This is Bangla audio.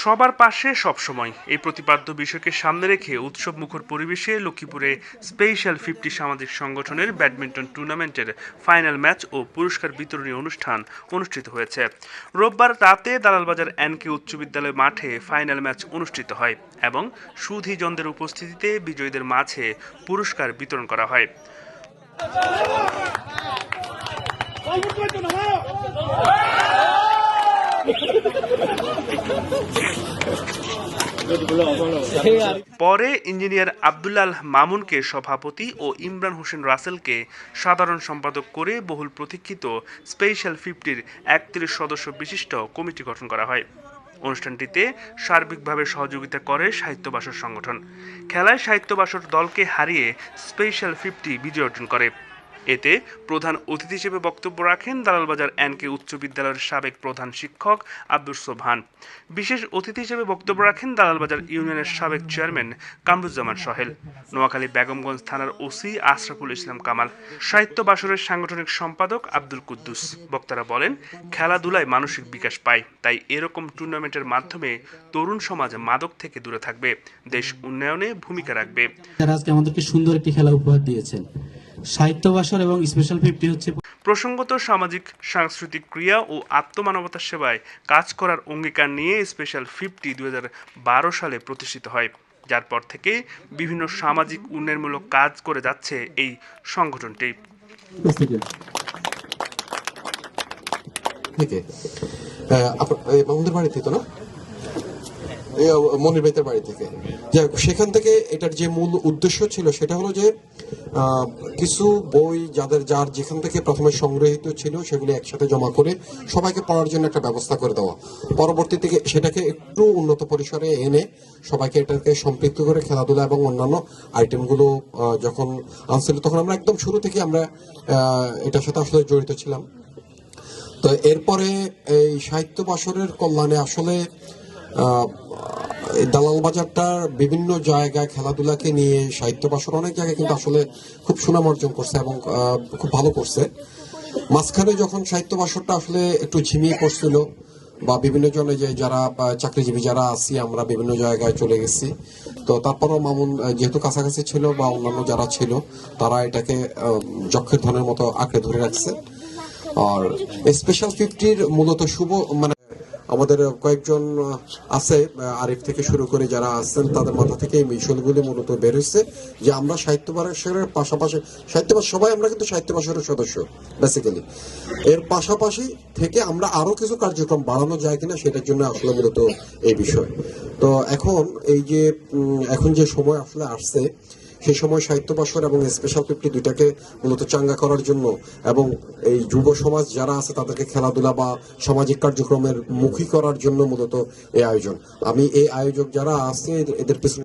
সবার পাশে সবসময় এই প্রতিপাদ্য বিষয়কে সামনে রেখে উৎসব মুখর পরিবেশে লক্ষ্মীপুরে স্পেশাল ফিফটি সামাজিক সংগঠনের ব্যাডমিন্টন টুর্নামেন্টের ফাইনাল ম্যাচ ও পুরস্কার বিতরণী অনুষ্ঠান অনুষ্ঠিত হয়েছে রোববার রাতে দালালবাজার এনকে উচ্চ বিদ্যালয় মাঠে ফাইনাল ম্যাচ অনুষ্ঠিত হয় এবং সুধীজনদের উপস্থিতিতে বিজয়ীদের মাঝে পুরস্কার বিতরণ করা হয় পরে ইঞ্জিনিয়ার আবদুল্লাল মামুনকে সভাপতি ও ইমরান হোসেন রাসেলকে সাধারণ সম্পাদক করে বহুল প্রতীক্ষিত স্পেশাল ফিফটির একত্রিশ সদস্য বিশিষ্ট কমিটি গঠন করা হয়। অনুষ্ঠানটিতে সার্বিকভাবে সহযোগিতা করে সাহিত্য বাসর সংগঠন। খেলায় সাহিত্য বাসর দলকে হারিয়ে স্পেশাল ফিফটি বিজয় অর্জন করে। এতে প্রধান অতিথি হিসেবে বক্তব্য রাখেন দালালবাজার এনকে উচ্চ বিদ্যালয়ের সাবেক প্রধান শিক্ষক আব্দুল সোভান বিশেষ অতিথি হিসেবে বক্তব্য রাখেন দালালবাজার ইউনিয়নের সাবেক চেয়ারম্যান কামরুজ্জামান সহেল। নোয়াখালী বেগমগঞ্জ থানার ওসি আশরাফুল ইসলাম কামাল। সাহিত্য বাসরের সাংগঠনিক সম্পাদক আব্দুল কুদ্দুস। বক্তারা বলেন, খেলাধুলায় মানসিক বিকাশ পায়, তাই এরকম টুর্নামেন্টের মাধ্যমে তরুণ সমাজ মাদক থেকে দূরে থাকবে, দেশ উন্নয়নে ভূমিকা রাখবে। আজকে আমাদেরকে সুন্দর একটি খেলা উপহার দিয়েছেন। সাহিত্য ভাষার এবং স্পেশাল ফিফটি হচ্ছে প্রসঙ্গত সামাজিক সাংস্কৃতিক ক্রিয়া ও আত্মমানবতার সেবায় কাজ করার অঙ্গীকার নিয়ে স্পেশাল ফিফটি দুই সালে প্রতিষ্ঠিত হয়। যার পর থেকে বিভিন্ন সামাজিক উন্নয়নমূলক কাজ করে যাচ্ছে এই সংগঠনটি। থেকে আহ, আপ- এই মামুদের বাড়ি থেকে তো না? মনির ভাইতের বাড়ি থেকে। যাই সেখান থেকে এটার যে মূল উদ্দেশ্য ছিল সেটা হলো যে কিছু বই যাদের, যার যেখান থেকে প্রথমে সংগৃহীত ছিল সেগুলি একসাথে জমা করে সবাইকে পড়ার জন্য একটা ব্যবস্থা করে দেওয়া। পরবর্তী থেকে সেটাকে একটু উন্নত পরিসরে এনে সবাইকে এটাকে সম্পৃক্ত করে খেলাধুলা এবং অন্যান্য আইটেমগুলো যখন আনছিল তখন আমরা একদম শুরু থেকে আমরা এটার সাথে আসলে জড়িত ছিলাম। তো এরপরে এই সাহিত্য বাসরের কল্যাণে আসলে দালাল বাজারটার বিভিন্ন জায়গায় খেলাধুলাকে নিয়ে সাহিত্য বাসর অনেক জায়গায় কিন্তু আসলে খুব সুনাম অর্জন করছে এবং খুব ভালো করছে। মাঝখানে যখন সাহিত্য বাসরটা আসলে একটু ঝিমিয়ে পড়ছিল বা বিভিন্ন জনে যে যারা চাকরিজীবী যারা আছি আমরা বিভিন্ন জায়গায় চলে গেছি। তো তারপরও মামুন যেহেতু কাছাকাছি ছিল বা অন্যান্য যারা ছিল তারা এটাকে যক্ষের ধনের মতো আঁকড়ে ধরে রাখছে। আর স্পেশাল ফিফটির মূলত শুভ মানে আমাদের কয়েকজন আছে আরিফ থেকে শুরু করে যারা আছেন, তাদের মাথা থেকে এই মিশনগুলি মূলত বের হয়েছে যে আমরা সাহিত্য পাশাপাশি সাহিত্য সবাই আমরা কিন্তু সাহিত্য বাসরের সদস্য বেসিক্যালি এর পাশাপাশি থেকে আমরা আরও কিছু কার্যক্রম বাড়ানো যায় কিনা সেটার জন্য আসলে মূলত এই বিষয়। তো এখন এই যে এখন যে সময় আসলে আসছে সেই সময় সাহিত্য বাসর এবং স্পেশাল ফিফটি দুইটাকে মূলত চাঙ্গা করার জন্য এবং এই যুব সমাজ যারা আছে তাদেরকে খেলাধুলা বা সামাজিক কার্যক্রমের মুখী করার জন্য মূলত এই আয়োজন। আমি এই আয়োজক যারা আছে এদের পিছনে